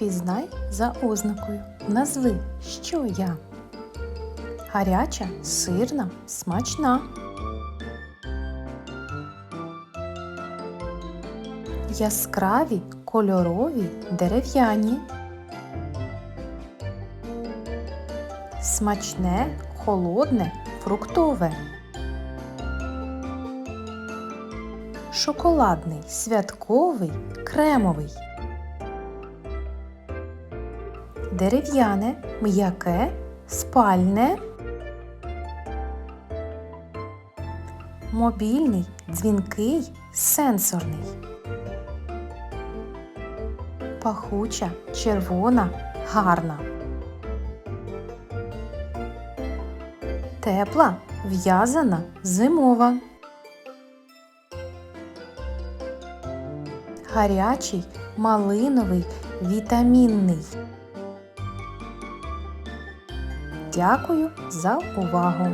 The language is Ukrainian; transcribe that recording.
Впізнай за ознакою. Назви, що я. Гаряча, сирна, смачна. Яскраві, кольорові, дерев'яні. Смачне, холодне, фруктове. Шоколадний, святковий, кремовий. Дерев'яне, м'яке, спальне. Мобільний, дзвінкий, сенсорний. Пахуча, червона, гарна. Тепла, в'язана, зимова. Гарячий, малиновий, вітамінний. Дякую за увагу!